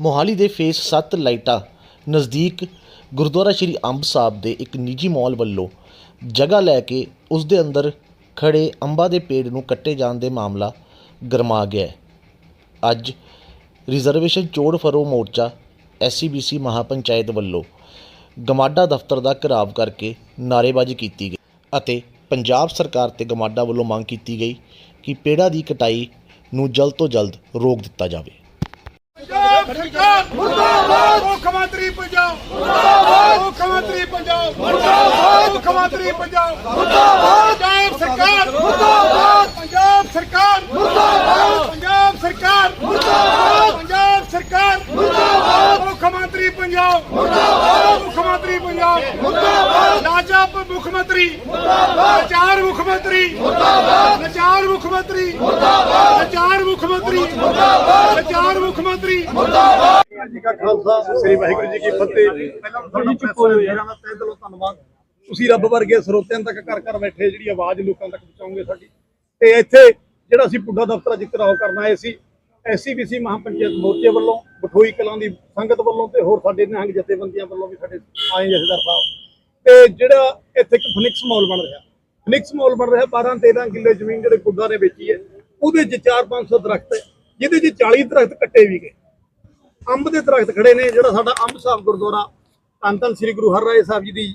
ਮੋਹਾਲੀ ਦੇ ਫੇਸ 7 ਲਾਈਟਾਂ ਨਜ਼ਦੀਕ ਗੁਰਦੁਆਰਾ ਸ਼੍ਰੀ ਅੰਬ ਸਾਹਿਬ ਦੇ ਇੱਕ ਨਿੱਜੀ ਮਾਲ ਵੱਲੋਂ ਜਗ੍ਹਾ ਲੈ ਕੇ ਉਸ ਦੇ ਅੰਦਰ ਖੜੇ ਅੰਬਾਂ ਦੇ ਪੇੜ ਨੂੰ ਕੱਟੇ ਜਾਣ ਦੇ ਮਾਮਲਾ ਗਰਮਾ ਗਿਆ ਹੈ। ਅੱਜ ਰਿਜ਼ਰਵੇਸ਼ਨ ਚੋੜ ਫਰੋ ਮੋਰਚਾ ਐਸਸੀਬੀਸੀ ਮਹਾਪੰਚਾਇਤ ਵੱਲੋਂ ਗਮਾਡਾ ਦਫ਼ਤਰ ਦਾ ਘਿਰਾਵ ਕਰਕੇ ਨਾਅਰੇਬਾਜ਼ੀ ਕੀਤੀ ਗਈ ਅਤੇ ਪੰਜਾਬ ਸਰਕਾਰ ਤੇ ਗਮਾਡਾ ਵੱਲੋਂ ਮੰਗ ਕੀਤੀ ਗਈ ਕਿ ਪੇੜਾਂ ਦੀ ਕਟਾਈ ਨੂੰ ਜਲਦ ਤੋਂ ਜਲਦ ਰੋਕ ਦਿੱਤਾ ਜਾਵੇ। ਪੰਜਾਬ ਸਰਕਾਰ ਮੁਰਦਾਬਾਦ। ਮੁੱਖ ਮੰਤਰੀ ਪੰਜਾਬ। ਮੁਰਦਾਬਾਦ। ਮੁੱਖ ਮੰਤਰੀ ਪੰਜਾਬ। ਮੁਰਦਾਬਾਦ। ਮੁੱਖ ਮੰਤਰੀ ਪੰਜਾਬ। ਮੁਰਦਾਬਾਦ। ਪੰਜਾਬ ਸਰਕਾਰ। ਮੁਰਦਾਬਾਦ। ਪੰਜਾਬ ਸਰਕਾਰ। ਮੁਰਦਾਬਾਦ। ਪੰਜਾਬ ਸਰਕਾਰ। ਮੁਰਦਾਬਾਦ। ਪੰਜਾਬ ਸਰਕਾਰ। ਮੁਰਦਾਬਾਦ। ਮੁੱਖ ਮੰਤਰੀ ਪੰਜਾਬ। ਮੁਰਦਾਬਾਦ। ਮੁੱਖ ਮੰਤਰੀ ਪੰਜਾਬ ਮੁਰਦਾਬਾਦ ਲਾਜਪ ਮੁੱਖ ਮੰਤਰੀ। ਮੁਰਦਾਬਾਦ। ਚਾਰ ਮੁੱਖ ਮੰਤਰੀ। ਮੁਰਦਾਬਾਦ। ਚਾਰ ਮੁੱਖ ਮੰਤਰੀ। ਮੁਰਦਾਬਾਦ। ਚਾਰ ਮੁੱਖ ਮੰਤਰੀ। ਮੁਰਦਾਬਾਦ। ਚਾਰ ਮੁੱਖ ਮੰਤਰੀ। ਜੀ ਕਾ ਖਾਲਸਾ ਸ੍ਰੀ ਵਾਹਿਗੁਰੂ ਜੀ ਕੀ ਫਤਿਹ। ਪਹਿਲਾਂ ਤੁਹਾਡਾ ਤਹਿ ਦਿਲੋਂ ਧੰਨਵਾਦ। ਤੁਸੀਂ ਰੱਬ ਵਰਗੇ ਸਰੋਤਿਆਂ ਤੱਕ ਘਰ ਘਰ ਬੈਠੇ ਜਿਹੜੀ ਆਵਾਜ਼ ਲੋਕਾਂ ਤੱਕ ਪਹੁੰਚਾਉਂਗੇ ਸਾਡੀ। ਤੇ ਇੱਥੇ ਜਿਹੜਾ ਅਸੀਂ ਪੁੱਡਾ ਦਫ਼ਤਰ ਅੱਜ ਘਰਾਓ ਕਰਨ ਆਏ ਸੀ ਐਸਸੀਬੀਸੀ ਮਹਾਪੰਚਾਇਤ ਮੋਰਚੇ ਵੱਲੋਂ ਬਠੋਈ ਕਲਾਂ ਦੀ ਸੰਗਤ ਵੱਲੋਂ ਤੇ ਹੋਰ ਸਾਡੇ ਨਿਹੰਗ ਜਥੇਬੰਦੀਆਂ ਵੱਲੋਂ ਵੀ ਸਾਡੇ ਆਏ ਜਥੇਦਾਰ ਸਾਹਿਬ। ਤੇ ਜਿਹੜਾ ਇੱਥੇ ਇੱਕ ਫਨਿਕਸ ਮਾਲ ਬਣ ਰਿਹਾ। ਫਨਿਕਸ ਮਾਲ ਬਣ ਰਿਹਾ 12 13 ਕਿੱਲੇ ਜ਼ਮੀਨ ਜਿਹੜੇ ਪੁੱਡਾ ਨੇ ਵੇਚੀ ਹੈ ਉਹਦੇ 'ਚ 4-500 ਦਰਖਤ ਹੈ ਜਿਹਦੇ 'ਚ 40 ਦਰਖਤ ਕੱਟੇ ਵੀ ਗਏ। ਅੰਬ ਦੇ ਦਰਖਤ ਖੜੇ ਨੇ ਜਿਹੜਾ ਸਾਡਾ ਅੰਬ ਸਾਹਿਬ ਗੁਰਦੁਆਰਾ ਧੰਨ ਧੰਨ ਸ੍ਰੀ ਗੁਰੂ ਹਰਰਾਏ ਸਾਹਿਬ ਜੀ ਦੀ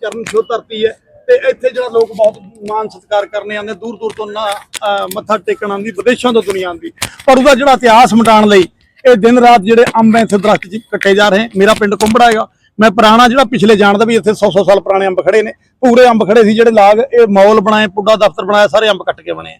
ਚਰਨ ਛੋਹ ਧਰਤੀ ਹੈ। ਤੇ ਇੱਥੇ ਜਿਹੜਾ ਲੋਕ ਬਹੁਤ ਮਾਨ ਸਤਿਕਾਰ ਕਰਨੇ ਆਉਂਦੇ ਦੂਰ ਦੂਰ ਤੋਂ ਨਾ ਅਹ, ਮੱਥਾ ਟੇਕਣ ਆਉਂਦੀ ਵਿਦੇਸ਼ਾਂ ਤੋਂ ਦੁਨੀਆ ਆਉਂਦੀ। ਪਰ ਉਹਦਾ ਜਿਹੜਾ ਇਤਿਹਾਸ ਮਿਟਾਉਣ ਲਈ ਇਹ ਦਿਨ ਰਾਤ ਜਿਹੜੇ ਅੰਬ ਇੱਥੇ ਦਰਖਤ ਜੀ ਕੱਟੇ ਜਾ ਰਹੇ ਮੇਰਾ ਪਿੰਡ ਕੁੰਬੜਾ ਹੈਗਾ। ਮੈਂ ਪੁਰਾਣਾ ਜਿਹੜਾ ਪਿਛਲੇ ਜਾਣਦਾ ਵੀ ਇੱਥੇ 100 100 ਸਾਲ ਪੁਰਾਣੇ ਅੰਬ ਖੜੇ ਨੇ, ਪੂਰੇ ਅੰਬ ਖੜੇ ਸੀ ਜਿਹੜੇ ਲਾਗ, ਇਹ ਮੌਲ ਬਣਾਏ, ਪੁੱਡਾ ਦਫ਼ਤਰ ਬਣਾਇਆ, ਸਾਰੇ ਅੰਬ ਕੱਟ ਕੇ ਬਣੇ ਆ।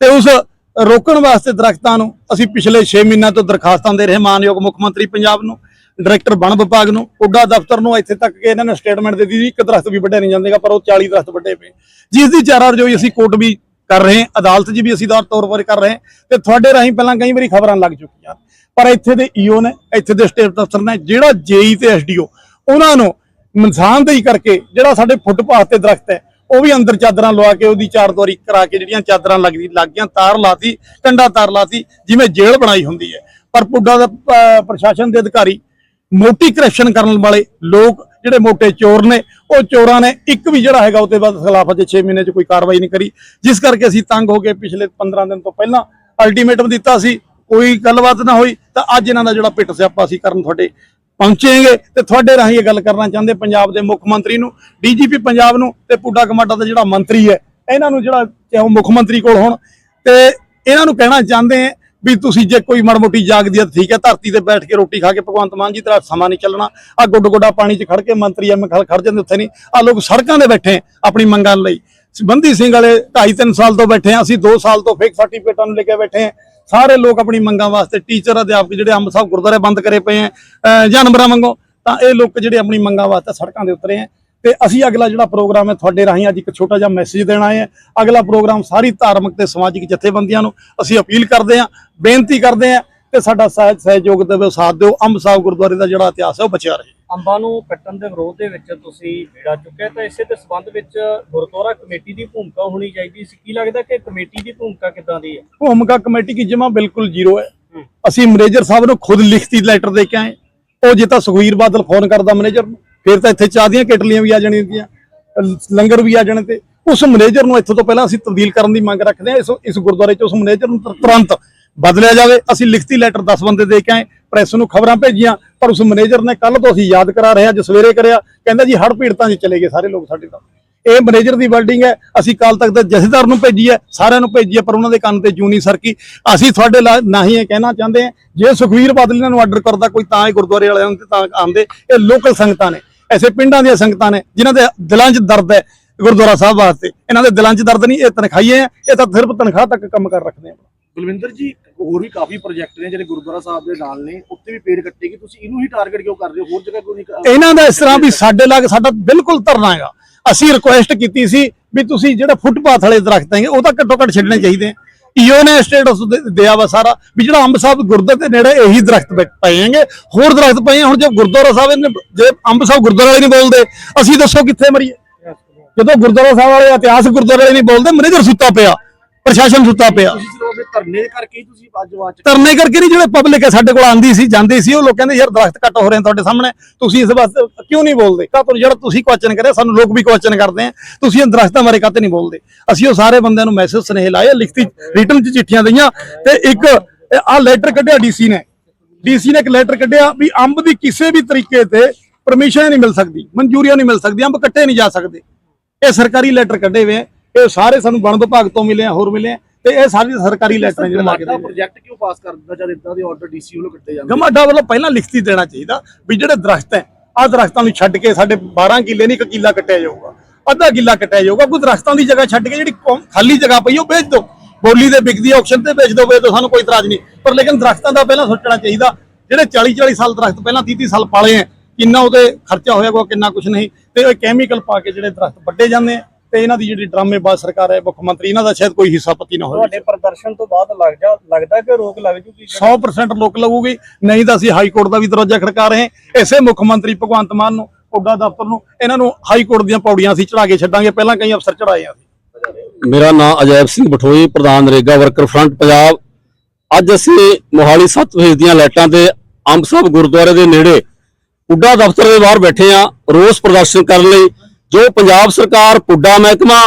ਤੇ ਉਸ ਰੋਕਣ ਵਾਸਤੇ ਦਰਖਤਾਂ ਨੂੰ ਅਸੀਂ ਪਿਛਲੇ 6 ਮਹੀਨਿਆਂ ਤੋਂ ਦਰਖਾਸਤਾਂ ਦੇ ਰਹੇ ਮਾਨਯੋਗ ਮੁੱਖ ਮੰਤਰੀ ਪੰਜਾਬ ਨੂੰ, ਡਾਇਰੈਕਟਰ ਵਣ ਵਿਭਾਗ ਨੂੰ ਉੱਡਾ ਦਫ਼ਤਰ ਨੂੰ ਇੱਥੇ ਤੱਕ ਕਿ ਇਹਨਾਂ ਨੇ ਸਟੇਟਮੈਂਟ ਦੇ ਦਿੱਤੀ ਇੱਕ ਦਰਖਤ ਵੀ ਵੱਢਿਆ ਨਹੀਂ ਜਾਂਦੇਗਾ, ਪਰ ਉਹ 40 ਦਰਖਤ ਵੱਡੇ ਪਏ ਜਿਸ ਦੀ ਚਾਰਾ ਰਜੋਈ ਅਸੀਂ ਕੋਰਟ ਵੀ ਕਰ ਰਹੇ ਹਾਂ, ਅਦਾਲਤ 'ਚ ਵੀ ਅਸੀਂ ਦੌਰ ਤੌਰ ਪਰ ਕਰ ਰਹੇ ਹਾਂ, ਤੇ ਤੁਹਾਡੇ ਰਾਹੀਂ ਪਹਿਲਾਂ ਕਈ ਵਾਰੀ ਖਬਰਾਂ ਲੱਗ ਚੁੱਕੀਆਂ ਪਰ ਇੱਥੇ ਦੇ ਈਓ ਨੇ, ਇੱਥੇ ਦੇ ਸਟੇਟ ਦਫ਼ਤਰ ਨੇ, ਜਿਹੜਾ ਜੇਈ ਤੇ ਐਸਡੀਓ ਉਹਨਾਂ ਨੂੰ ਨਿਸ਼ਾਨਦੇਹੀ ਕਰਕੇ ਜਿਹੜਾ ਸਾਡੇ ਫੁੱਟਪਾਥ ਤੇ ਦਰਖਤ ਹੈ, ਉਹ ਵੀ ਅੰਦਰ ਚਾਦਰਾਂ ਲਵਾ ਕੇ ਉਹਦੀ ਚਾਰ ਦੁਆਰੀ ਕਰਾ ਕੇ ਜਿਹੜੀਆਂ ਚਾਦਰਾਂ ਲੱਗਦੀ ਲੱਗ ਗਈਆਂ, ਤਾਰ ਲਾਤੀ, ਕੰਡਾ ਤਾਰ ਲਾਤੀ, ਜਿਵੇਂ ਜੇਲ੍ਹ ਬਣਾਈ ਹੁੰਦੀ ਹੈ। ਪਰ ਪੁੱਡਾ ਦਾ ਪ੍ਰਸ਼ਾਸਨ ਦੇ ਅਧਿਕਾਰੀ ਮੋਟੀ ਕਰਪਸ਼ਨ ਕਰਨ ਵਾਲੇ ਲੋਕ ਜਿਹੜੇ ਮੋਟੇ ਚੋਰ ਨੇ, ਉਹ ਚੋਰਾਂ ਨੇ ਇੱਕ ਵੀ ਜਿਹੜਾ ਹੈਗਾ ਉਹਦੇ ਬਾਅਦ ਖਿਲਾਫ ਅਜੇ 6 ਮਹੀਨੇ 'ਚ ਕੋਈ ਕਾਰਵਾਈ ਨਹੀਂ ਕਰੀ। ਜਿਸ ਕਰਕੇ ਅਸੀਂ ਤੰਗ ਹੋ ਕੇ ਪਿਛਲੇ 15 ਦਿਨ ਤੋਂ ਪਹਿਲਾਂ ਅਲਟੀਮੇਟਮ ਦਿੱਤਾ ਸੀ, ਕੋਈ ਗੱਲਬਾਤ ਨਾ ਹੋਈ, ਤਾਂ ਅੱਜ ਇਹਨਾਂ ਦਾ ਜਿਹੜਾ ਪਿੱਟ ਸਿਆਪਾ ਸੀ ਕਰਨ ਤੁਹਾਡੇ ਪਹੁੰਚੇਗੇ ਤੇ ਤੁਹਾਡੇ ਰਾਹੀਂ ਇਹ ਗੱਲ ਕਰਨਾ ਚਾਹੁੰਦੇ ਪੰਜਾਬ ਦੇ ਮੁੱਖ ਮੰਤਰੀ ਨੂੰ, ਡੀਜੀਪੀ ਪੰਜਾਬ ਨੂੰ ਤੇ ਪੁੱਡਾ ਕਮਾਡਾ ਦਾ ਜਿਹੜਾ ਮੰਤਰੀ ਹੈ, ਇਹਨਾਂ ਨੂੰ ਜਿਹੜਾ ਚਾਹੇ ਉਹ ਮੁੱਖ ਮੰਤਰੀ ਕੋਲ ਹੋਣ ਤੇ ਇਹਨਾਂ ਨੂੰ ਕਹਿਣਾ ਚਾਹੁੰਦੇ ਆ ਵੀ ਤੁਸੀਂ ਜੇ ਕੋਈ ਮਾੜੀ ਮੋਟੀ ਜਾਗਦੀ ਹੈ ਤਾਂ ਠੀਕ ਹੈ, ਧਰਤੀ ਤੇ ਬੈਠ ਕੇ ਰੋਟੀ ਖਾ ਕੇ ਭਗਵੰਤ ਮਾਨ ਜੀ, ਤੇਰਾ ਸਮਾਂ ਨਹੀਂ ਚੱਲਣਾ। ਆ ਗੁੱਡ ਗੁੱਡਾ ਪਾਣੀ 'ਚ ਖੜ ਕੇ ਮੰਤਰੀ ਐਮ ਖੜ ਖੜ ਜਾਂਦੇ ਉੱਥੇ ਨਹੀਂ। ਆ ਲੋਕ ਸੜਕਾਂ ਦੇ ਬੈਠੇ ਆਪਣੀ ਮੰਗਾਂ ਲਈ। ਸੰਬੰਧੀ ਸਿੰਘ ਵਾਲੇ 2.5 3 ਸਾਲ ਤੋਂ ਬੈਠੇ ਆ ਅਸੀਂ 2 ਸਾਲ ਤੋਂ ਫੇਕ ਸਰਟੀਫਿਕੇਟਾਂ ਨੂੰ ਲੈ ਕੇ ਬੈਠੇ ਆ ਸਾਰੇ ਲੋਕ ਆਪਣੀ ਮੰਗਾਂ ਵਾਸਤੇ ਟੀਚਰ, ਅਧਿਆਪਕ ਜਿਹੜੇ ਅੰਬ ਸਾਹਿਬ ਗੁਰਦੁਆਰੇ ਬੰਦ ਕਰੇ ਪਏ ਆ ਜਾਨਵਰਾਂ ਵਾਂਗੋ, ਤਾਂ ਇਹ ਲੋਕ ਜਿਹੜੇ ਆਪਣੀ ਮੰਗਾਂ ਵਾਸਤੇ ਸੜਕਾਂ ਦੇ ਉਤਰੇ ਆ ਤੇ ਅਸੀਂ ਅਗਲਾ ਜਿਹੜਾ ਪ੍ਰੋਗਰਾਮ ਹੈ ਤੁਹਾਡੇ ਰਾਹੀਂ ਅੱਜ ਇੱਕ ਛੋਟਾ ਜਿਹਾ ਮੈਸੇਜ ਦੇਣਾ ਹੈ ਅਗਲਾ ਪ੍ਰੋਗਰਾਮ ਸਾਰੀ ਧਾਰਮਿਕ ਤੇ ਸਮਾਜਿਕ ਜਥੇਬੰਦੀਆਂ ਨੂੰ ਅਸੀਂ ਅਪੀਲ ਕਰਦੇ ਹਾਂ ਬੇਨਤੀ ਕਰਦੇ ਹਾਂ ਤੇ ਸਾਡਾ ਸਹਿ- ਸਹਿਯੋਗ ਦੇਵੋ ਸਾਥ ਦਿਓ, ਅੰਬ ਸਾਹਿਬ ਗੁਰਦੁਆਰੇ ਦਾ ਜਿਹੜਾ ਇਤਿਹਾਸ ਹੈ, ਉਹ ਬਚਿਆ ਰਹੇ। ਅੰਬਾਂ ਨੂੰ ਕੱਟਣ ਦੇ ਵਿਰੋਧ ਦੇ ਵਿੱਚ ਤੁਸੀਂ ਬੇੜਾ ਚੁੱਕਿਆ ਤਾਂ ਇਸੇ ਦੇ ਸੰਬੰਧ ਵਿੱਚ ਗੁਰਦੁਆਰਾ ਕਮੇਟੀ ਦੀ ਭੂਮਿਕਾ ਹੋਣੀ ਚਾਹੀਦੀ ਸੀ। ਕੀ ਲੱਗਦਾ ਕਿ ਕਮੇਟੀ ਦੀ ਭੂਮਿਕਾ ਕਿੱਦਾਂ ਦੀ ਹੈ? ਭੂਮਿਕਾ ਕਮੇਟੀ ਕੀ ਜਮਾ ਬਿਲਕੁਲ ਜ਼ੀਰੋ ਹੈ। ਅਸੀਂ ਮੈਨੇਜਰ ਸਾਹਿਬ ਨੂੰ ਖੁਦ ਲਿਖਤੀ ਲੈਟਰ ਦੇ ਕੇ ਆਏ। ਉਹ ਜੇ ਤਾਂ ਸੁਖਵੀਰ ਬਾਦਲ ਫੋਨ ਕਰਦਾ ਮੈਨੇਜਰ ਨੂੰ ਫਿਰ ਤਾਂ ਇੱਥੇ ਚਾਹ ਦੀਆਂ ਕੇਟਲੀਆਂ ਵੀ ਆ ਜਾਣਗੀਆਂ ਅਹ ਲੰਗਰ ਵੀ ਆ ਜਾਣੇ ਤੇ। ਉਸ ਮੈਨੇਜਰ ਨੂੰ ਇੱਥੋਂ ਤੋਂ ਪਹਿਲਾਂ ਅਸੀਂ ਤਬਦੀਲ ਕਰਨ ਦੀ ਮੰਗ ਰੱਖਦੇ ਹਾਂ। ਇਸ ਇਸ ਗੁਰਦੁਆਰੇ 'ਚ ਉਸ ਮੈਨੇਜਰ ਨੂੰ ਤੁਰ- ਤੁਰੰਤ ਬਦਲਿਆ ਜਾਵੇ। ਅਸੀਂ ਲਿਖਤੀ ਲੈਟਰ 10 ਬੰਦੇ ਦੇ ਕੇ ਆਏ। ਪ੍ਰੈਸ ਨੂੰ ਖਬਰਾਂ ਭੇਜੀਆਂ, ਪਰ ਉਸ ਮੈਨੇਜਰ ਨੇ ਕੱਲ ਤੋਂ ਅਸੀਂ ਯਾਦ ਕਰਾ ਰਹੇ ਹਾਂ, ਅੱਜ ਸਵੇਰੇ ਕਰਿਆ, ਕਹਿੰਦਾ ਜੀ ਹੜ ਪੀੜਤਾਂ 'ਚ ਚਲੇ ਗਏ ਸਾਰੇ ਲੋਕ ਸਾਡੇ ਨਾਲ ਇਹ ਮੈਨੇਜਰ ਦੀ ਵਰਡਿੰਗ ਹੈ, ਅਸੀਂ ਕੱਲ ਤੱਕ ਦੇ ਜਥੇਦਾਰ ਨੂੰ ਭੇਜੀ ਹੈ, ਸਾਰਿਆਂ ਨੂੰ ਭੇਜੀ ਹੈ, ਪਰ ਉਹਨਾਂ ਦੇ ਕੰਨ ਤੇ ਜੂਨੀ ਸਰਕੀ। ਅਸੀਂ ਤੁਹਾਡੇ ਲਾ- ਨਹੀਂ ਇਹ ਕਹਿਣਾ ਚਾਹੁੰਦੇ ਹਾਂ, ਜੇ ਸੁਖਵੀਰ ਬਾਦਲ ਇਹਨਾਂ ਨੂੰ ਆਰਡਰ ਕਰਦਾ, ਕੋਈ ਤਾਂ ਇਹ ਗੁਰਦੁਆਰੇ ਵਾਲਿਆਂ ਨੂੰ ਤਾਂ ਆਉਂਦੇ, ਇਹ ਲੋਕਲ ਸੰਗਤਾਂ ਨੇ। ਐਸੇ ਪਿੰਡਾਂ ਦੀਆਂ ਸੰਗਤਾਂ ਨੇ, ਜਿਨ੍ਹਾਂ ਦੇ ਦਿਲਾਂ 'ਚ ਦਰਦ ਹੈ ਗੁਰਦੁਆਰਾ ਸਾਹਿਬ ਵਾਸਤੇ। ਇਹਨਾਂ ਦੇ ਦਿਲਾਂ 'ਚ ਦਰਦ ਨਹੀਂ, ਇਹ ਤਨਖਾਹੀਏ ਆ, ਇਹ ਤਾਂ ਸਿਰਫ ਤਨਖਾਹ ਤੱਕ ਕੰਮ ਕਰ ਰੱਖਦੇ ਆ। ਬਲਵਿੰਦਰ ਜੀ ਹੋਰ ਵੀ ਕਾਫੀ ਪ੍ਰੋਜੈਕਟ ਨੇ ਜਿਹੜੇ ਗੁਰਦੁਆਰਾ ਸਾਹਿਬ ਦੇ ਨਾਲ ਨੇ ਉੱਥੇ ਵੀ ਪੇੜ ਕੱਟੇਗੀ ਤੁਸੀਂ ਇਹਨੂੰ ਹੀ ਟਾਰਗੇਟ ਕਿਉਂ ਕਰ ਰਹੇ ਹੋ? ਹੋਰ ਜਗ੍ਹਾ ਕਿਉਂ ਨਹੀਂ ਇਹਨਾਂ ਦਾ ਇਸ ਤਰ੍ਹਾਂ ਵੀ ਸਾਡੇ ਲਾਗ ਸਾਡਾ ਬਿਲਕੁਲ ਧਰਨਾ ਹੈਗਾ। ਅਸੀਂ ਰਿਕੁਐਸਟ ਕੀਤੀ ਸੀ ਵੀ ਤੁਸੀਂ ਜਿਹੜਾ ਫੁੱਟਪਾਥ ਵਾਲੇ ਦਰਖਤ ਹੈਗੇ ਉਹ ਤਾਂ ਘੱਟੋ ਘੱਟ ਛੱਡਣੇ ਚਾਹੀਦੇ ਆ। ਈਓ ਨੇ ਸਟੇਟਸ ਦਿਆ ਵਾ ਸਾਰਾ ਵੀ ਜਿਹੜਾ ਅੰਬ ਸਾਹਿਬ ਗੁਰਦੁਆਰੇ ਦੇ ਨੇੜੇ ਇਹੀ ਦਰਖਤ ਪਏ ਹੈਗੇ। ਹੋਰ ਦਰਖਤ ਪਏ। ਹੁਣ ਜੇ ਗੁਰਦੁਆਰਾ ਸਾਹਿਬ ਨੇ ਜੇ ਅੰਬ ਸਾਹਿਬ ਗੁਰਦੁਆਰੇ ਵਾਲੇ ਨਹੀਂ ਬੋਲਦੇ ਅਸੀਂ ਦੱਸੋ ਕਿੱਥੇ ਮਰੀਏ? ਜਦੋਂ ਗੁਰਦੁਆਰਾ ਸਾਹਿਬ ਵਾਲੇ ਇਤਿਹਾਸ ਗੁਰਦੁਆਰੇ ਵਾਲੇ ਨਹੀਂ ਬੋਲਦੇ ਮੈਨੇਜਰ ਸੁੱਤਾ ਪਿਆ ਪ੍ਰਸ਼ਾਸਨ ਸੁੱਤਾ ਪਿਆ। ਤੁਸੀਂ ਧਰਨੇ ਕਰਕੇ ਹੀ ਤੁਸੀਂ ਅੱਜ ਆਵਾਜ਼ ਧਰਨੇ ਕਰਕੇ ਨਹੀਂ, ਜਿਹੜੇ ਪਬਲਿਕ ਹੈ, ਸਾਡੇ ਕੋਲ ਆਂਦੀ ਸੀ, ਜਾਂਦੀ ਸੀ, ਉਹ ਲੋਕ ਕਹਿੰਦੇ ਯਾਰ ਦਰਖਤ ਕੱਟ ਹੋ ਰਹੇ ਤੁਹਾਡੇ ਸਾਹਮਣੇ। ਤੁਸੀਂ ਇਸ ਵਾਸਤੇ ਕਿਉਂ ਨਹੀਂ ਬੋਲਦੇ? ਕਾ ਤੋਂ ਜਿਹੜਾ ਤੁਸੀਂ ਕੁਐਸਚਨ ਕਰਿਆ, ਸਾਨੂੰ ਲੋਕ ਵੀ ਕੁਐਸਚਨ ਕਰਦੇ ਆ। ਤੁਸੀਂ ਇਹ ਦਰਖਤਾਂ ਬਾਰੇ ਕਾਤੇ ਨਹੀਂ ਬੋਲਦੇ। ਅਸੀਂ ਉਹ ਸਾਰੇ ਬੰਦਿਆਂ ਨੂੰ ਮੈਸੇਜ ਸੁਨੇਹੇ ਲਾਏ, ਲਿਖਤੀ ਰਿਟਨ ਚ ਚਿੱਠੀਆਂ ਦਈਆਂ। ਤੇ ਇੱਕ ਆਹ ਲੈਟਰ ਕੱਢਿਆ ਡੀਸੀ ਨੇ। ਡੀਸੀ ਨੇ ਇੱਕ ਲੈਟਰ ਕੱਢਿਆ ਵੀ ਅੰਬ ਦੀ ਕਿਸੇ ਵੀ ਤਰੀਕੇ ਤੇ ਪਰਮਿਸ਼ਨ ਨਹੀਂ ਮਿਲ ਸਕਦੀ, ਮਨਜ਼ੂਰੀਆਂ ਨਹੀਂ ਮਿਲ ਸਕਦੀ ਅੰਬ ਕੱਟੇ ਨਹੀਂ ਜਾ ਸਕਦੇ। ਇਹ ਸਰਕਾਰੀ ਲੈਟਰ ਕੱਢੇ ਹੋਏ ਇਹ ਸਾਰੇ ਸਾਨੂੰ ਵਣ ਵਿਭਾਗ ਤੋਂ ਮਿਲੇ ਆ, ਹੋਰ ਮਿਲੇ ਆ। ਤੇ ਇਹ ਸਾਰੇ ਸਰਕਾਰੀ ਲੈਟਰ ਜਿਹੜੇ ਲਾ ਕੇ ਗਮਾਡਾ ਦਿੱਤੇ ਪ੍ਰੋਜੈਕਟ ਕਿਉਂ ਪਾਸ ਕਰ ਦਿੰਦਾ ਜਦ ਇਦਾਂ ਦੇ ਆਰਡਰ ਡੀਸੀ ਵੱਲੋਂ ਕੱਟੇ ਜਾਂਦੇ? ਗਮਾਡਾ ਵੱਲੋਂ ਪਹਿਲਾਂ ਲਿਖਤੀ ਦੇਣਾ ਚਾਹੀਦਾ ਵੀ ਜਿਹੜੇ ਦਰਖਤ ਹੈ ਆਹ ਦਰਖਤਾਂ ਨੂੰ ਛੱਡ ਕੇ ਸਾਡੇ 12 ਕਿੱਲੇ ਨਹੀਂ ਇੱਕ ਕਿੱਲਾ ਕੱਟਿਆ ਜਾਊਗਾ ਅੱਧਾ ਕਿੱਲਾ ਕੱਟਿਆ ਜਾਊਗਾ ਕੋਈ ਦਰਖਤਾਂ ਦੀ ਜਗ੍ਹਾ ਛੱਡ ਕੇ ਜਿਹੜੀ ਖਾਲੀ ਜਗ੍ਹਾ ਪਈ ਉਹ ਵੇਚ ਦਿਓ। ਬੋਲੀ ਦੇ ਵਿਕਦੀ ਆਕਸ਼ਨ ਤੇ ਵੇਚ ਦਿਓ ਵੇਚ ਦਿਓ ਸਾਨੂੰ ਕੋਈ ਇਤਰਾਜ਼ ਨਹੀਂ। ਪਰ ਲੇਕਿਨ ਦਰਖਤਾਂ ਦਾ ਪਹਿਲਾਂ ਸੋਚਣਾ ਚਾਹੀਦਾ ਜਿਹੜੇ 40 40 ਸਾਲ ਦਰਖਤ ਪਹਿਲਾਂ 30 30 ਸਾਲ ਪਾਲੇ ਆ ਕਿੰਨਾ ਉਹਦੇ ਖਰਚਾ ਹੋਇਆ ਕੋਈ ਕਿੰਨਾ ਕੁਝ ਨਹੀਂ। ਤੇ ਇਹ ਕੈਮੀਕਲ ਪਾ ਕੇ ਜਿਹੜੇ ਦਰਖਤ ਵੱਡੇ ਜਾਂਦੇ ਆ। ਤੇ ਇਹਨਾਂ ਦੀ ਜਿਹੜੀ ਡਰਾਮੇਬਾਜ਼ ਸਰਕਾਰ ਹੈ ਮੁੱਖ ਮੰਤਰੀ ਇਹਨਾਂ ਦਾ ਸ਼ਾਇਦ ਕੋਈ ਹਿੱਸਾ ਪਤੀ ਨਾ ਹੋਵੇ। ਤੁਹਾਡੇ ਪ੍ਰਦਰਸ਼ਨ ਤੋਂ ਬਾਅਦ ਲੱਗ ਜਾ ਲੱਗਦਾ ਕਿ ਰੋਕ ਲੱਗ ਜੂਗੀ 100% ਲੋਕ ਲੱਗੂਗੀ ਨਹੀਂ ਤਾਂ ਅਸੀਂ ਹਾਈ ਕੋਰਟ ਦਾ ਵੀ ਦਰਵਾਜ਼ਾ ਖੜਕਾ ਰਹੇ ਹਾਂ। ਇਸੇ ਮੁੱਖ ਮੰਤਰੀ ਭਗਵੰਤ ਮਾਨ ਨੂੰ ਉੱਡਾ ਦਫ਼ਤਰ ਨੂੰ ਇਹਨਾਂ ਨੂੰ ਹਾਈ ਕੋਰਟ ਦੀਆਂ ਪੌੜੀਆਂ ਅਸੀਂ ਚੜਾ ਕੇ ਛੱਡਾਂਗੇ। ਪਹਿਲਾਂ ਕਈ ਅਫਸਰ ਚੜਾਏ ਆ ਅਸੀਂ। ਮੇਰਾ ਨਾਮ ਅਜੈਬ ਸਿੰਘ ਬਠੋਈ ਪ੍ਰਧਾਨ ਨਰੇਗਾ ਵਰਕਰ ਫਰੰਟ ਪੰਜਾਬ। ਅੱਜ ਅਸੀਂ ਮੋਹਾਲੀ ਸੱਤ ਫੇਜ਼ ਦੀਆਂ ਲਾਈਟਾਂ ਤੇ ਅੰਬ ਸਾਹਿਬ ਗੁਰਦੁਆਰੇ ਦੇ ਨੇੜੇ ਪੁੱਡਾ ਦਫ਼ਤਰ ਦੇ ਬਾਹਰ ਬੈਠੇ ਆ ਰੋਸ ਪ੍ਰਦਰਸ਼ਨ ਕਰਨ ਲਈ ਜੋ ਪੰਜਾਬ ਸਰਕਾਰ, ਪੁੱਡਾ ਮਹਿਕਮਾ,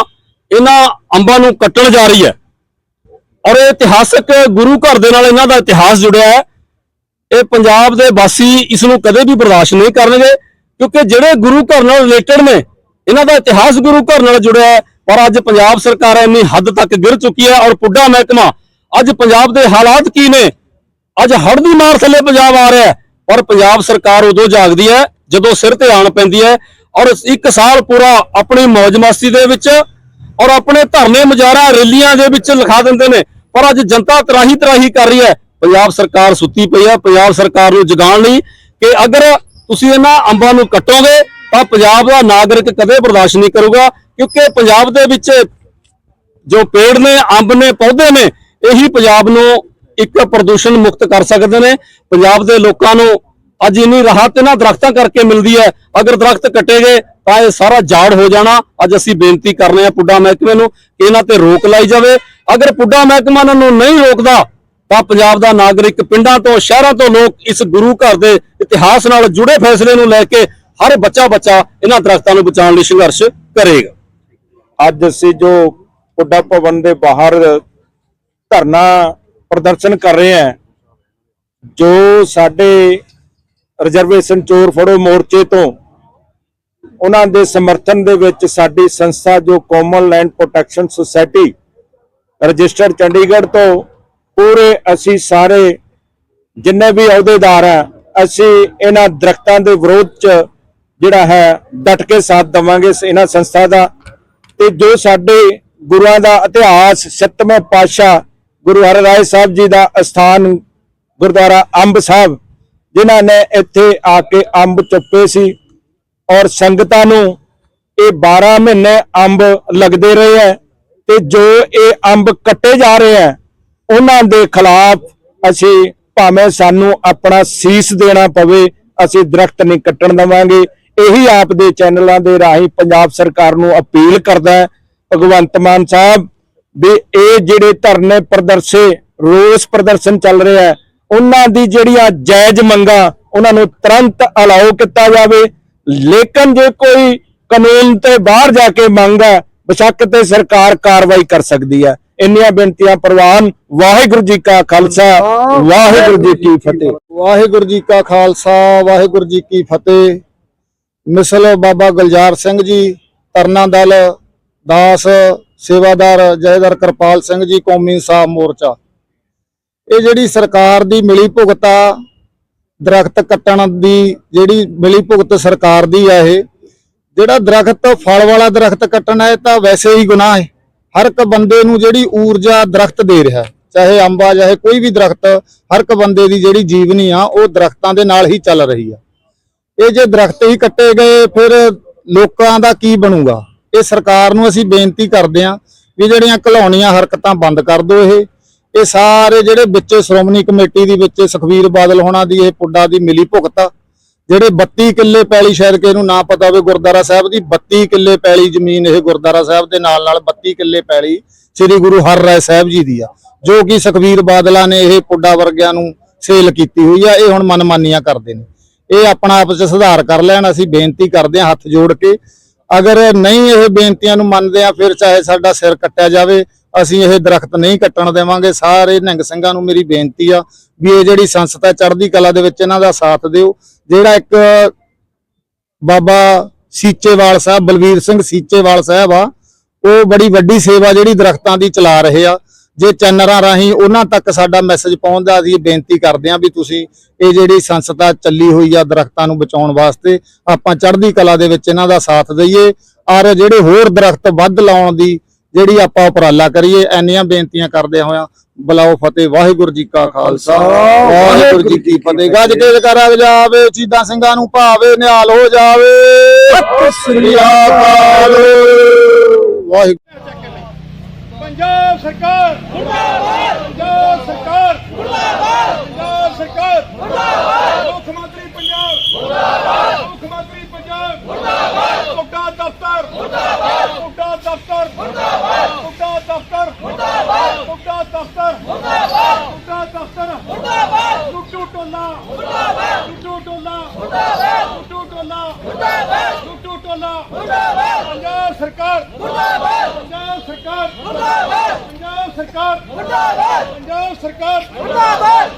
ਇਹਨਾਂ ਅੰਬਾਂ ਨੂੰ ਕੱਟਣ ਜਾ ਰਹੀ ਹੈ। ਔਰ ਇਹ ਇਤਿਹਾਸਕ ਗੁਰੂ ਘਰ ਦੇ ਨਾਲ ਇਹਨਾਂ ਦਾ ਇਤਿਹਾਸ ਜੁੜਿਆ ਹੈ। ਇਹ ਪੰਜਾਬ ਦੇ ਵਾਸੀ ਇਸ ਨੂੰ ਕਦੇ ਵੀ ਬਰਦਾਸ਼ਤ ਨਹੀਂ ਕਰਨਗੇ, ਕਿਉਂਕਿ ਜਿਹੜੇ ਗੁਰੂ ਘਰ ਨਾਲ ਰਿਲੇਟਡ ਨੇ, ਇਹਨਾਂ ਦਾ ਇਤਿਹਾਸ ਗੁਰੂ ਘਰ ਨਾਲ ਜੁੜਿਆ ਹੈ। ਪਰ ਅੱਜ ਪੰਜਾਬ ਸਰਕਾਰ ਇੰਨੀ ਹੱਦ ਤੱਕ ਗਿਰ ਚੁੱਕੀ ਹੈ ਔਰ ਪੁੱਡਾ ਮਹਿਕਮਾ, ਅੱਜ ਪੰਜਾਬ ਦੇ ਹਾਲਾਤ ਕੀ ਨੇ? ਅੱਜ ਹੜ੍ਹ ਦੀ ਮਾਰ ਥੱਲੇ ਪੰਜਾਬ ਆ ਰਿਹਾ ਹੈ। ਪਰ ਪੰਜਾਬ ਸਰਕਾਰ ਉਦੋਂ ਜਾਗਦੀ ਹੈ, ਜਦੋਂ ਸਿਰ ਤੇ ਆਣ ਪੈਂਦੀ ਹੈ ਔਰ ਇੱਕ ਸਾਲ ਪੂਰਾ ਆਪਣੀ ਮौज ਮਸਤੀ ਦੇ ਵਿੱਚ ਔਰ ਆਪਣੇ ਧਰਨੇ ਮੁਜ਼ਾਹਰਾ ਰੈਲੀਆਂ ਦੇ ਵਿੱਚ ਲਿਖਾ ਦਿੰਦੇ ਨੇ। ਪਰ ਅੱਜ ਜਨਤਾ ਤਰਾਹੀ ਤਰਾਹੀ ਕਰ ਰਹੀ ਹੈ। ਪੰਜਾਬ ਸਰਕਾਰ ਸੁੱਤੀ ਪਈ ਹੈ ਪੰਜਾਬ ਸਰਕਾਰ ਨੂੰ ਜਗਾਉਣ ਲਈ ਕਿ ਅਗਰ ਤੁਸੀਂ ਇਹਨਾਂ ਅੰਬਾਂ ਨੂੰ ਕੱਟੋਗੇ ਤਾਂ ਪੰਜਾਬ ਦਾ ਨਾਗਰਿਕ ਕਦੇ ਬਰਦਾਸ਼ਤ ਨਹੀਂ ਕਰੂਗਾ। ਕਿਉਂਕਿ ਪੰਜਾਬ ਦੇ ਵਿੱਚ ਜੋ ਪੇੜ ਨੇ, ਅੰਬ ਨੇ, ਪੌਦੇ ਨੇ, ਇਹੀ ਪੰਜਾਬ ਨੂੰ ਇੱਕ ਪ੍ਰਦੂਸ਼ਣ ਮੁਕਤ ਕਰ ਸਕਦੇ ਨੇ। ਪੰਜਾਬ ਦੇ ਲੋਕਾਂ ਨੂੰ ਅੱਜ ਇੰਨੀ ਰਾਹਤ ਇਹਨਾਂ ਦਰਖਤਾਂ ਕਰਕੇ ਮਿਲਦੀ ਹੈ। ਅਗਰ ਦਰਖਤ ਕੱਟੇ ਗਏ, ਤਾਂ ਇਹ ਸਾਰਾ ਝਾੜ ਹੋ ਜਾਣਾ। ਅੱਜ ਅਸੀਂ ਬੇਨਤੀ ਕਰ ਰਹੇ ਹਾਂ ਪੁੱਡਾ ਮਹਿਕਮੇ ਨੂੰ ਕਿ ਇਹਨਾਂ ਤੇ ਰੋਕ ਲਾਈ ਜਾਵੇ। ਅਗਰ ਪੁੱਡਾ ਮਹਿਕਮਾ ਇਹਨਾਂ ਨੂੰ ਨਹੀਂ ਰੋਕਦਾ, ਤਾਂ ਪੰਜਾਬ ਦਾ ਨਾਗਰਿਕ ਪਿੰਡਾਂ ਤੋਂ, ਸ਼ਹਿਰਾਂ ਤੋਂ ਲੋਕ ਇਸ ਗੁਰੂ ਘਰ ਦੇ ਇਤਿਹਾਸ ਨਾਲ ਜੁੜੇ ਫੈਸਲੇ ਨੂੰ ਲੈ ਕੇ ਹਰ ਬੱਚਾ ਬੱਚਾ ਇਹਨਾਂ ਦਰਖਤਾਂ ਨੂੰ ਬਚਾਉਣ ਲਈ ਸੰਘਰਸ਼ ਕਰੇਗਾ। ਅੱਜ ਅਸੀਂ ਜੋ ਪੁੱਡਾ ਭਵਨ ਦੇ ਬਾਹਰ ਧਰਨਾ ਪ੍ਰਦਰਸ਼ਨ ਕਰ ਰਹੇ ਹਾਂ, ਜੋ ਸਾਡੇ ਰਿਜ਼ਰਵੇਸ਼ਨ ਚੋਰ ਫੜੋ ਮੋਰਚੇ ਤੋਂ। ਉਹਨਾਂ ਦੇ ਸਮਰਥਨ ਦੇ ਵਿੱਚ ਸਾਡੀ ਸੰਸਥਾ ਜੋ common land protection society register Chandigarh ਤੋਂ, ਪੂਰੇ ਅਸੀਂ ਸਾਰੇ ਜਿੰਨੇ ਵੀ ਅਹੁਦੇਦਾਰ ਆ, ਅਸੀਂ ਇਹਨਾਂ ਦਰਖਤਾਂ ਦੇ ਵਿਰੋਧ ਚ ਜਿਹੜਾ ਹੈ, ਡਟ ਕੇ ਸਾਥ ਦਵਾਂਗੇ ਇਹਨਾਂ ਸੰਸਥਾ ਦਾ। ਤੇ ਜੋ ਸਾਡੇ ਗੁਰੂਆਂ ਦਾ ਇਤਿਹਾਸ, ਸੱਤਵੇਂ ਪਾਤਸ਼ਾਹ ਗੁਰੂ ਹਰਿਰਾਏ ਸਾਹਿਬ ਜੀ ਦਾ ਅਸਥਾਨ ਗੁਰਦੁਆਰਾ ਅੰਬ ਸਾਹਿਬ ਜਿਨ੍ਹਾਂ ਨੇ ਇੱਥੇ ਆ ਕੇ ਅੰਬ ਚੁੱਪੇ ਸੀ ਔਰ ਸੰਗਤਾਂ ਨੂੰ ਇਹ 12 ਮਹੀਨੇ ਅੰਬ ਲੱਗਦੇ ਰਹੇ ਹੈ ਤੇ ਜੋ ਇਹ ਅੰਬ ਕੱਟੇ ਜਾ ਰਹੇ ਹੈ, ਉਹਨਾਂ ਦੇ ਖਿਲਾਫ ਅਸੀਂ ਭਾਵੇਂ ਸਾਨੂੰ ਆਪਣਾ ਸੀਸ ਦੇਣਾ ਪਵੇ, ਅਸੀਂ ਦਰਖਤ ਨਹੀਂ ਕੱਟਣ ਦੇਵਾਂਗੇ। ਇਹੀ ਆਪ ਦੇ ਚੈਨਲਾਂ ਦੇ ਰਾਹੀਂ ਪੰਜਾਬ ਸਰਕਾਰ ਨੂੰ ਅਪੀਲ ਕਰਦਾ ਹੈ, ਭਗਵੰਤ ਮਾਨ ਸਾਹਿਬ, ਵੀ ਇਹ ਜਿਹੜੇ ਧਰਨੇ ਪ੍ਰਦਰਸੇ, ਰੋਸ ਪ੍ਰਦਰਸ਼ਨ ਚੱਲ ਰਿਹਾ ਹੈ ਉਹਨਾਂ ਦੀ ਜਿਹੜੀਆਂ ਜਾਇਜ਼ ਮੰਗਾਂ ਉਹਨਾਂ ਨੂੰ ਤੁਰੰਤ ਅਲਾਓ ਕੀਤਾ ਜਾਵੇ। ਲੇਕਿਨ ਜੇ ਕੋਈ ਕਾਨੂੰਨ ਤੇ ਬਾਹਰ ਜਾ ਕੇ ਮੰਗ ਹੈ ਬਸ਼ੱਕ ਤੇ ਸਰਕਾਰ ਕਾਰਵਾਈ ਕਰ ਸਕਦੀ ਹੈ। ਇੰਨੀਆਂ ਬੇਨਤੀਆਂ ਪ੍ਰਵਾਨ ਵਾਹਿਗੁਰੂ ਜੀ ਕਾ ਖਾਲਸਾ ਵਾਹਿਗੁਰੂ ਜੀ ਕੀ ਫਤਿਹ। ਵਾਹਿਗੁਰੂ ਜੀ ਕਾ ਖਾਲਸਾ ਵਾਹਿਗੁਰੂ ਜੀ ਕੀ ਫਤਿਹ। ਮਿਸਲ ਬਾਬਾ ਗੁਲਜ਼ਾਰ ਸਿੰਘ ਜੀ ਤਰਨਾ ਦਲ ਦਾਸ ਸੇਵਾਦਾਰ ਜੈਦਰ ਕਿਰਪਾਲ ਸਿੰਘ ਜੀ ਕੌਮੀ ਇਨਸਾਫ ਮੋਰਚਾ। ਇਹ ਜਿਹੜੀ ਸਰਕਾਰ ਦੀ ਮਿਲੀ ਭੁਗਤ ਆ, ਦਰਖਤ ਕੱਟਣ ਦੀ ਜਿਹੜੀ ਮਿਲੀ ਭੁਗਤ ਸਰਕਾਰ ਦੀ ਆ ਇਹ, ਜਿਹੜਾ ਦਰਖਤ ਫਲ ਵਾਲਾ ਦਰਖਤ ਕੱਟਣਾ ਹੈ ਤਾਂ ਵੈਸੇ ਹੀ ਗੁਨਾਹ ਹੈ। ਹਰ ਇੱਕ ਬੰਦੇ ਨੂੰ ਜਿਹੜੀ ਊਰਜਾ ਦਰਖਤ ਦੇ ਰਿਹਾ ਚਾਹੇ ਅੰਬਾ, ਚਾਹੇ ਕੋਈ ਵੀ ਦਰਖਤ, ਹਰ ਇੱਕ ਬੰਦੇ ਦੀ ਜਿਹੜੀ ਜੀਵਨੀ ਆ, ਉਹ ਦਰਖਤਾਂ ਦੇ ਨਾਲ ਹੀ ਚੱਲ ਰਹੀ ਆ। ਇਹ ਜੇ ਦਰਖਤ ਹੀ ਕੱਟੇ ਗਏ, ਫਿਰ ਲੋਕਾਂ ਦਾ ਕੀ ਬਣੂਗਾ? ਇਹ ਸਰਕਾਰ ਨੂੰ ਅਸੀਂ ਬੇਨਤੀ ਕਰਦੇ ਹਾਂ ਵੀ ਜਿਹੜੀਆਂ ਘਲਾਉਣੀਆਂ ਹਰਕਤਾਂ ਬੰਦ ਕਰ ਦਿਓ ਇਹ। ਇਹ ਸਾਰੇ ਜਿਹੜੇ ਵਿੱਚ ਸ਼੍ਰੋਮਣੀ ਕਮੇਟੀ ਦੀ ਵਿੱਚ ਸੁਖਵੀਰ ਬਾਦਲ ਹੋਣਾ ਦੀ, ਇਹ ਪੁੱਡਾ ਦੀ ਮਿਲੀ ਭੁਗਤ ਜਿਹੜੇ 32 ਕਿੱਲੇ ਪੈਲੀ ਸ਼ਾਇਦ ਕਿ ਇਹਨੂੰ ਨਾ ਪਤਾ ਹੋਵੇ ਗੁਰਦਾਰਾ ਸਾਹਿਬ ਦੀ 32 ਕਿੱਲੇ ਪੈਲੀ ਜ਼ਮੀਨ ਇਹ ਗੁਰਦਾਰਾ ਸਾਹਿਬ ਦੇ ਨਾਲ ਨਾਲ 32 ਕਿੱਲੇ ਪੈਲੀ ਸ੍ਰੀ ਗੁਰੂ ਹਰਿਰਾਏ ਸਾਹਿਬ ਜੀ ਦੀ ਆ, ਜੋ ਕਿ ਸੁਖਬੀਰ ਬਾਦਲਾ ਨੇ ਇਹ ਪੁੱਡਾ ਵਰਗਿਆਂ ਨੂੰ ਸੇਲ ਕੀਤੀ ਹੋਈ ਆ, ਇਹ ਹੁਣ ਮਨਮਾਨੀਆਂ ਕਰਦੇ ਨੇ। ਇਹ ਆਪਣਾ ਆਪ ਚ ਸੁਧਾਰ ਕਰ ਲੈਣ, ਅਸੀਂ ਬੇਨਤੀ ਕਰਦੇ ਹਾਂ ਹੱਥ ਜੋੜ ਕੇ। ਅਗਰ ਨਹੀਂ ਇਹ ਬੇਨਤੀਆਂ ਨੂੰ ਮੰਨਦੇ ਆ, ਫਿਰ ਚਾਹੇ ਸਾਡਾ ਸਿਰ ਕੱਟਿਆ ਜਾਵੇ ਅਸੀਂ ਇਹ ਦਰਖਤ ਨਹੀਂ ਕੱਟਣ ਦੇਵਾਂਗੇ। ਸਾਰੇ ਨਿਹੰਗ ਸਿੰਘਾਂ ਨੂੰ ਮੇਰੀ ਬੇਨਤੀ ਆ ਵੀ ਇਹ ਜਿਹੜੀ ਸੰਸਥਾ ਚੜ੍ਹਦੀ ਕਲਾ ਦੇ ਵਿੱਚ ਇਹਨਾਂ ਦਾ ਸਾਥ ਦਿਓ। ਜਿਹੜਾ ਇੱਕ ਬਾਬਾ ਸੀਚੇਵਾਲ ਸਾਹਿਬ, ਬਲਵੀਰ ਸਿੰਘ ਸੀਚੇਵਾਲ ਸਾਹਿਬ ਆ, ਉਹ ਬੜੀ ਵੱਡੀ ਸੇਵਾ ਜਿਹੜੀ ਦਰਖਤਾਂ ਦੀ ਚਲਾ ਰਹੇ ਆ। ਜੇ ਚੈਨਲਾਂ ਰਾਹੀਂ ਉਹਨਾਂ ਤੱਕ ਸਾਡਾ ਮੈਸੇਜ ਪਹੁੰਚਦਾ ਅਸੀਂ ਬੇਨਤੀ ਕਰਦੇ ਹਾਂ ਵੀ ਤੁਸੀਂ ਇਹ ਜਿਹੜੀ ਸੰਸਥਾ ਚੱਲੀ ਹੋਈ ਆ ਦਰਖਤਾਂ ਨੂੰ ਬਚਾਉਣ ਵਾਸਤੇ ਆਪਾਂ ਚੜ੍ਹਦੀ ਕਲਾ ਦੇ ਵਿੱਚ ਇਹਨਾਂ ਦਾ ਸਾਥ ਦਈਏ। ਔਰ ਜਿਹੜੇ ਹੋਰ ਦਰਖਤ ਵੱਧ ਲਾਉਣ ਦੀ ਜਿਹੜੀ ਆਪਾਂ ਉਪਰਾਲਾ ਕਰੀਏ ਐਨੀਆਂ ਬੇਨਤੀਆਂ ਕਰਦੇ ਹੋਇਆ ਬਲਾਓ ਫਤਿਹ ਵਾਹਿਗੁਰੂ ਜੀ ਕਾ ਖਾਲਸਾ ਵਾਹਿਗੁਰੂ ਜੀ ਕੀ ਫਤਿਹ। ਗੱਜ ਕੇ ਕਰ ਜਾਵੇ ਚੀਦਾਂ ਸਿੰਘਾਂ ਨੂੰ ਭਾਵੇ ਨਿਹਾਲ ਹੋ ਜਾਵੇ। ਸਤਿ ਸ੍ਰੀ ਅਕਾਲ। ਵਾਹਿਗੁਰੂ। ਪੰਜਾਬ ਸਰਕਾਰ ਮੁਰਦਾਬਾਦ। ਪੰਜਾਬ ਸਰਕਾਰ ਮੁਰਦਾਬਾਦ। ਪੰਜਾਬ ਸਰਕਾਰ। ਮੁਰਦਾਬਾਦ। ਮੁੱਖ ਮੰਤਰੀ ਪੰਜਾਬ। ਮੁਰਦਾਬਾਦ। ਮੁੱਖ ਮੰਤਰੀ ਪੰਜਾਬ। ਮੁਰਦਾਬਾਦ। ਮੁੱਢਾ ਦਫ਼ਤਰ ਮੁਰਦਾਬਾਦ। ਮੁੱਢਾ ਦਫ਼ਤਰ ਮੁਰਦਾਬਾਦ! ਮੁੱਢਾ ਦਫ਼ਤਰ ਮੁਰਦਾਬਾਦ! ਮੁੱਢਾ ਦਫ਼ਤਰ ਮੁਰਦਾਬਾਦ! ਮੁੱਢਾ ਦਫ਼ਤਰ ਮੁਰਦਾਬਾਦ! ਲੁੱਟੂ ਟੋਲਾ ਮੁਰਦਾਬਾਦ! ਲੁੱਟੂ ਟੋਲਾ ਮੁਰਦਾਬਾਦ! ਲੁੱਟੂ ਟੋਲਾ ਮੁਰਦਾਬਾਦ! ਲੁੱਟੂ ਟੋਲਾ ਮੁਰਦਾਬਾਦ! ਪੰਜਾਬ ਸਰਕਾਰ ਮੁਰਦਾਬਾਦ! ਪੰਜਾਬ ਸਰਕਾਰ ਮੁਰਦਾਬਾਦ! ਪੰਜਾਬ ਸਰਕਾਰ ਮੁਰਦਾਬਾਦ! ਪੰਜਾਬ ਸਰਕਾਰ ਮੁਰਦਾਬਾਦ!